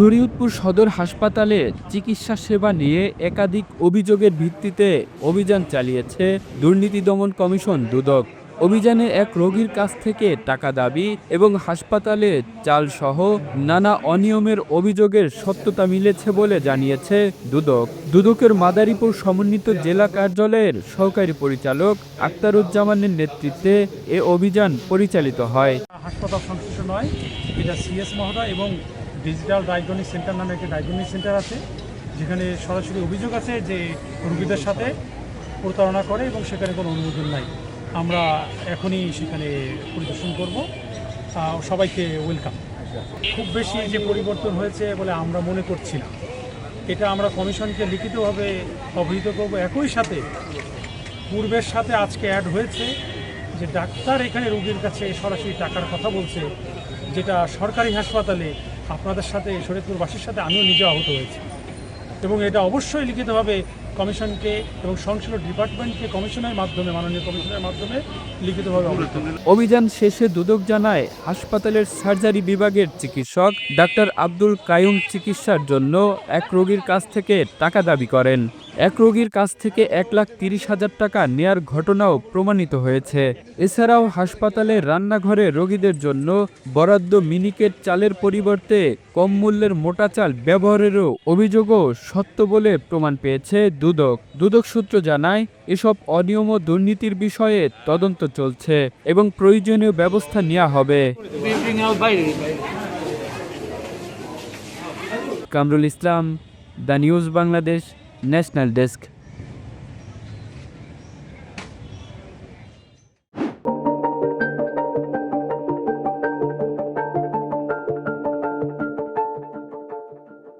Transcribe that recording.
শরীয়তপুর সদর হাসপাতালে চিকিৎসা সেবা নিয়ে একাধিক অভিযোগের ভিত্তিতে অভিযান চালিয়েছে দুর্নীতি দমন কমিশন দুদক। অভিযানে এক রোগীর কাছ থেকে টাকা দাবি এবং হাসপাতালে চালসহ নানা অনিয়মের অভিযোগের সত্যতা মিলেছে বলে জানিয়েছে দুদক। দুদকের মাদারীপুর সমন্বিত জেলা কার্যালয়ের সহকারী পরিচালক আক্তারুজ্জামানের নেতৃত্বে এ অভিযান পরিচালিত হয়। হাসপাতাল সংশ্লিষ্ট নয়, এটা সিএস মহোদয় এবং ডিজিটাল ডায়াগনস্টিক সেন্টার নামে একটি ডায়াগনস্টিক সেন্টার আছে, যেখানে সরাসরি অভিযোগ আছে যে রোগীদের সাথে প্রতারণা করে এবং সেখানে কোনো অনুমোদন নাই। আমরা এখনই সেখানে পরিদর্শন করব। সবাইকে ওয়েলকাম। খুব বেশি যে পরিবর্তন হয়েছে বলে আমরা মনে করছি না। এটা আমরা কমিশনকে লিখিতভাবে অবহিত করব। একই সাথে পূর্বের সাথে আজকে অ্যাড হয়েছে যে ডাক্তার এখানে রোগীর কাছে সরাসরি টাকার কথা বলছে, যেটা সরকারি হাসপাতালে আপনাদের সাথে শরীরপুরবাসীর সাথে আমিও নিজে আহত হয়েছি। এবং এটা অবশ্যই লিখিতভাবে কমিশনকে এবং সংশ্লিষ্ট ডিপার্টমেন্টকে কমিশনের মাধ্যমে, মাননীয় কমিশনের মাধ্যমে লিখিতভাবে অভিযান শেষে দুদক জানায়, হাসপাতালের সার্জারি বিভাগের চিকিৎসক ডাক্তার আব্দুল কায়ুম চিকিৎসার জন্য এক রোগীর কাছ থেকে টাকা দাবি করেন। এক রোগীর কাছ থেকে এক লাখ তিরিশ হাজার টাকা নেয়ার ঘটনাও প্রমাণিত হয়েছে। এছাড়াও হাসপাতালে রান্নাঘরে রোগীদের জন্য বরাদ্দ মিনিকেট চালের পরিবর্তে কম মূল্যের মোটা চাল ব্যবহারেরও অভিযোগও সত্য বলে প্রমাণ পেয়েছে দুদক। দুদক সূত্র জানায়, এসব অনিয়ম ও দুর্নীতির বিষয়ে তদন্ত চলছে এবং প্রয়োজনীয় ব্যবস্থা নেওয়া হবে। Kamrul Islam, the news Bangladesh. national desk